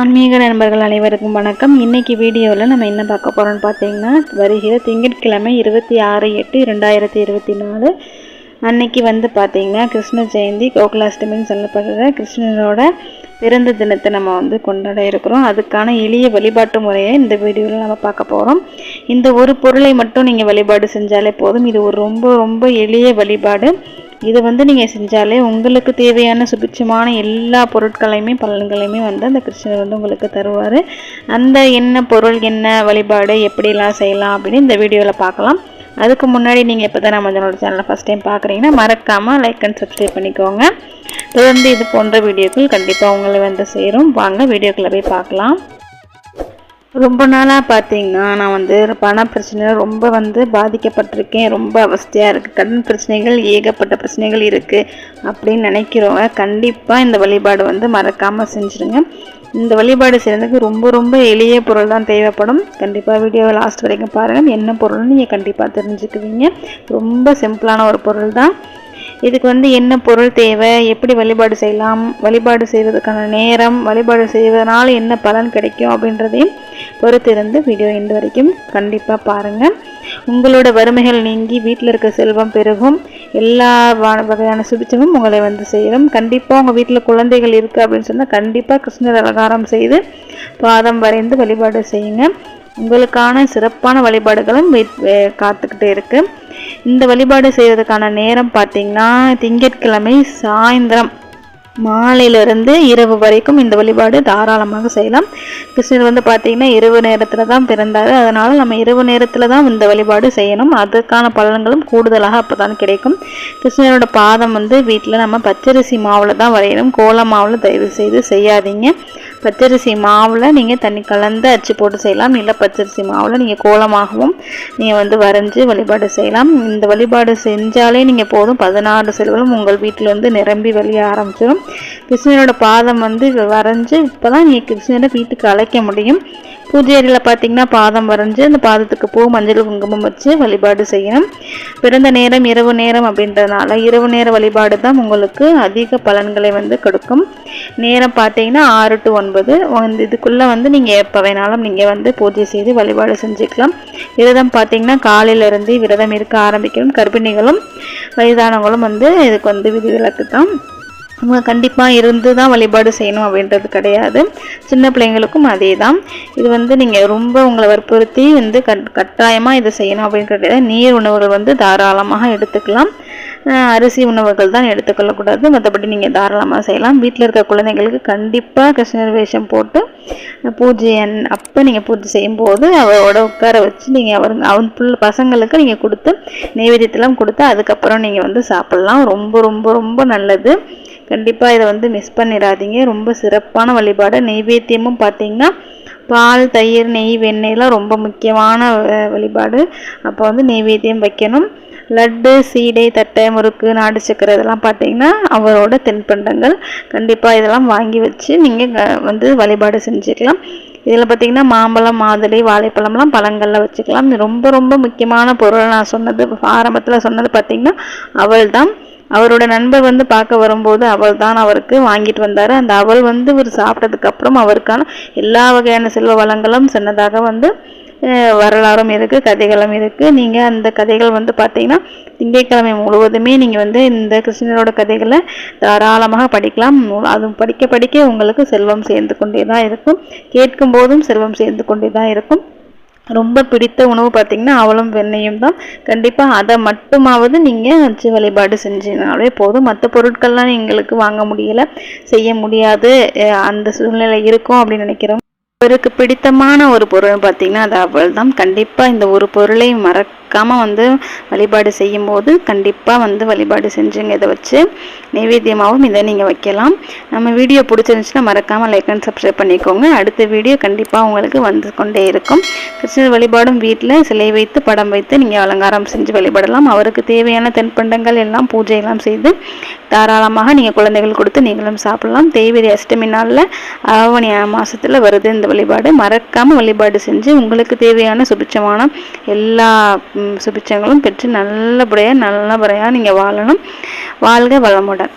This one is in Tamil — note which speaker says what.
Speaker 1: ஆன்மீக நண்பர்கள் அனைவருக்கும் வணக்கம். இன்னைக்கு வீடியோவில் நம்ம என்ன பார்க்க போகிறோம்னு பார்த்தீங்கன்னா வருகிற திங்கட்கிழமை இருபத்தி ஆறு எட்டு ரெண்டாயிரத்தி இருபத்தி நாலு. அன்னைக்கு வந்து பார்த்திங்கன்னா கிருஷ்ண ஜெயந்தி கோகுலாஷ்டமின்னு சொல்லப்படுற கிருஷ்ணனோட பிறந்த தினத்தை நம்ம வந்து கொண்டாட இருக்கிறோம். அதுக்கான எளிய வழிபாட்டு முறையை இந்த வீடியோவில் நம்ம பார்க்க போகிறோம் இந்த ஒரு பொருளை மட்டும் நீங்கள் வழிபாடு செஞ்சாலே போதும். இது ஒரு ரொம்ப ரொம்ப எளிய வழிபாடு. இதை வந்து நீங்கள் செஞ்சாலே உங்களுக்கு தேவையான சுபிட்சமான எல்லா பொருட்களையுமே பலன்களையுமே வந்து அந்த கிருஷ்ணர் வந்து உங்களுக்கு தருவார். அந்த என்ன பொருள் என்ன வழிபாடு எப்படிலாம் செய்யலாம் அப்படின்னு இந்த வீடியோவில் பார்க்கலாம். அதுக்கு முன்னாடி நீங்கள் இப்போ தான் நம்ம நம்மளோட சேனலை ஃபஸ்ட் டைம் பார்க்குறீங்கன்னா மறக்காமல் லைக் அண்ட் சப்ஸ்கிரைப் பண்ணிக்கோங்க. தொடர்ந்து இது போன்ற வீடியோக்கள் கண்டிப்பாக உங்களை வந்து சேரும். வாங்க வீடியோக்களை போய் பார்க்கலாம். ரொம்ப நாளாக பார்த்தீங்கன்னா நான் வந்து பண பிரச்சனையில் ரொம்ப வந்து பாதிக்கப்பட்டிருக்கேன். ரொம்ப அவஸ்தையாக இருக்குது கடன் பிரச்சனைகள் ஏகப்பட்ட பிரச்சனைகள் இருக்குது அப்படின்னு நினைக்கிறவங்க கண்டிப்பாக இந்த வழிபாடு வந்து மறக்காமல் செஞ்சுருங்க. இந்த வழிபாடு செய்கிறதுக்கு ரொம்ப ரொம்ப எளிய பொருள் தான் தேவைப்படும். கண்டிப்பாக வீடியோவை லாஸ்ட் வரைக்கும் பாருங்கள் என்ன பொருள்னு நீங்கள் கண்டிப்பாக தெரிஞ்சுக்குவீங்க. ரொம்ப சிம்பிளான ஒரு பொருள் தான். இதுக்கு வந்து என்ன பொருள் தேவை? எப்படி வழிபாடு செய்யலாம்? வழிபாடு செய்வதற்கான நேரம் வழிபாடு செய்வதனால் என்ன பலன் கிடைக்கும் அப்படின்றதையும் பொறுத்திருந்து வீடியோ எண்டு வரைக்கும் கண்டிப்பாக பாருங்கள் உங்களோட வறுமைகள் நீங்கி வீட்டில் இருக்க செல்வம் பெருகும். எல்லா வகையான சுபிச்சமும் உங்களை வந்து செய்யும் கண்டிப்பாக உங்கள் வீட்டில் குழந்தைகள் இருக்குது அப்படின்னு சொன்னால் கண்டிப்பாக கிருஷ்ணர் அலங்காரம் செய்து பாதம் வரைந்து வழிபாடு செய்யுங்க. உங்களுக்கான சிறப்பான வழிபாடுகளும் காத்துக்கிட்டு இருக்குது இந்த வழிபாடு செய்வதற்கான நேரம் பார்த்தீங்கன்னா திங்கட்கிழமை சாயந்தரம் மாலையிலிருந்து இரவு வரைக்கும் இந்த வழிபாடு தாராளமாக செய்யலாம். கிருஷ்ணர் வந்து பார்த்தீங்கன்னா இரவு நேரத்தில் தான் பிறந்தார். அதனால் நம்ம இரவு நேரத்தில் தான் இந்த வழிபாடு செய்யணும். அதுக்கான பலன்களும் கூடுதலாக அப்போ தான் கிடைக்கும். கிருஷ்ணரோட பாதம் வந்து வீட்டில் நம்ம பச்சரிசி மாவில் தான் வரையணும். கோல மாவில் தயவு செய்து செய்யாதீங்க. பச்சரிசி மாவில் நீங்கள் தண்ணி கலந்து அச்சு போட்டு செய்யலாம். இல்லை பச்சரிசி மாவில் நீங்கள் கோலமாகவும் நீங்கள் வந்து வரைஞ்சி வழிபாடு செய்யலாம். இந்த வழிபாடு செஞ்சாலே நீங்கள் போதும். பதினாறு செல்வலும் உங்கள் வீட்டில் வந்து நிரம்பி வழிய ஆரம்பிச்சிடும். கிருஷ்ணனோட பாதம் வந்து வரைஞ்சி இப்போ தான் நீங்கள் கிருஷ்ணனை வீட்டுக்கு அழைக்க முடியும். பூஜை அறையில் பார்த்தீங்கன்னா பாதம் வரைஞ்சி அந்த பாதத்துக்கு பூ மஞ்சள் குங்குமம் வச்சு வழிபாடு செய்யணும். பிறந்த நேரம் இரவு நேரம் அப்படின்றதுனால இரவு நேர வழிபாடு தான் உங்களுக்கு அதிக பலன்களை வந்து கொடுக்கும். நேரம் பார்த்தீங்கன்னா ஆறு டு ஒன்பது. இதுக்குள்ளே வந்து நீங்கள் எப்போ வேணாலும் நீங்கள் வந்து பூஜை செய்து வழிபாடு செஞ்சுக்கலாம். விரதம் பார்த்தீங்கன்னா காலையிலேருந்து விரதம் இருக்க ஆரம்பிக்கணும். கர்ப்பிணிகளும் வயதானவங்களும் வந்து இதுக்கு வந்து விதிவிலக்கு தான். அவங்க கண்டிப்பாக இருந்து தான் வழிபாடு செய்யணும் அப்படின்றது கிடையாது. சின்ன பிள்ளைங்களுக்கும் அதே தான் இது வந்து நீங்கள் ரொம்ப உங்களை வற்புறுத்தி வந்து கட் கட்டாயமாக இதை செய்யணும் அப்படின்றது நீர் உணவுகள் வந்து தாராளமாக எடுத்துக்கலாம். அரிசி உணவுகள் தான் எடுத்துக்கொள்ளக்கூடாது மற்றபடி நீங்கள் தாராளமாக செய்யலாம். வீட்டில் இருக்க குழந்தைங்களுக்கு கண்டிப்பாக கிருஷ்ணர் வேஷம் போட்டு பூஜை அப்போ நீங்கள் பூஜை செய்யும்போது அவரோட உட்கார வச்சு நீங்கள் அவர் அவன் புள்ள பசங்களுக்கு நீங்கள் கொடுத்து நைவேத்தியத்தெல்லாம் கொடுத்து அதுக்கப்புறம் நீங்கள் வந்து சாப்பிட்லாம். ரொம்ப ரொம்ப ரொம்ப நல்லது. கண்டிப்பாக இதை வந்து மிஸ் பண்ணிடாதீங்க. ரொம்ப சிறப்பான வழிபாடு. நெய்வேத்தியமும் பார்த்திங்கன்னா பால் தயிர் நெய் வெண்ணெய்லாம் ரொம்ப முக்கியமான வழிபாடு. அப்போ வந்து நெய்வேத்தியம் வைக்கணும். லட்டு சீடை தட்டை முறுக்கு நாடு சக்கரை இதெல்லாம் பார்த்தீங்கன்னா அவரோட தென்பண்டங்கள். கண்டிப்பாக இதெல்லாம் வாங்கி வச்சு நீங்கள் வந்து வழிபாடு செஞ்சுக்கலாம். இதில் பார்த்திங்கன்னா மாம்பழம் மாதுளை வாழைப்பழம்லாம் பழங்களில் வச்சுக்கலாம். ரொம்ப ரொம்ப முக்கியமான பொருள் நான் சொன்னது ஆரம்பத்தில் சொன்னது பார்த்திங்கன்னா அவள் தான் அவரோட நண்பர் வந்து பார்க்க வரும்போது அவள் தான் அவருக்கு வாங்கிட்டு வந்தார். அந்த அவள் வந்து இவர் சாப்பிட்டதுக்கப்புறம் அவருக்கான எல்லா வகையான செல்வ வளங்களும் சொன்னதாக வந்து வரலாறும் இருக்குது கதைகளும் இருக்குது நீங்கள் அந்த கதைகள் வந்து பார்த்தீங்கன்னா திங்கட்கிழமை முழுவதுமே நீங்கள் வந்து இந்த கிருஷ்ணரோட கதைகளை தாராளமாக படிக்கலாம். அது படிக்க படிக்க உங்களுக்கு செல்வம் சேர்ந்து கொண்டே தான் இருக்கும். கேட்கும் போதும் செல்வம் சேர்ந்து கொண்டே தான் இருக்கும். ரொம்ப பிடித்த உணவு பார்த்திங்கன்னா அவளும் வெண்ணையும் தான். கண்டிப்பாக அதை மட்டுமாவது நீங்கள் அச்சு வழிபாடு செஞ்சினாலே போதும். மற்ற பொருட்கள்லாம் எங்களுக்கு வாங்க முடியலை செய்ய முடியாது. அந்த சூழ்நிலை இருக்கும் அப்படின்னு நினைக்கிறோம். அவருக்கு பிடித்தமான ஒரு பொருள் பார்த்திங்கன்னா அது அவள் தான் கண்டிப்பாக இந்த ஒரு பொருளை மறக்காமல் வந்து வழிபாடு செய்யும்போது கண்டிப்பாக வந்து வழிபாடு செஞ்சுங்க. இதை வச்சு நைவேத்தியமாகவும் இதை நீங்கள் வைக்கலாம். நம்ம வீடியோ பிடிச்சிருந்துச்சுன்னா மறக்காமல் லைக் அண்ட் சப்ஸ்கிரைப் பண்ணிக்கோங்க. அடுத்த வீடியோ கண்டிப்பாக உங்களுக்கு வந்து கொண்டே இருக்கும். கிருஷ்ணர் வழிபாடும் வீட்டில் சிலை வைத்து படம் வைத்து நீங்கள் அலங்காரம் செஞ்சு வழிபடலாம். அவருக்கு தேவையான தென்பண்டங்கள் எல்லாம் பூஜையெல்லாம் செய்து தாராளமாக நீங்கள் குழந்தைகள் கொடுத்து நீங்களும் சாப்பிடலாம். தேய்வதி அஷ்டமி நாளில் ஆவணி மாதத்தில் வருது இந்த வழிபாடு. மறக்காமல் வழிபாடு செஞ்சு உங்களுக்கு தேவையான சுபிச்சமான எல்லா சுபிச்சங்களும் பெற்று நல்லபடியாக நல்லபடியாக நீங்கள் வாழணும். வாழ்க வளமுடன்.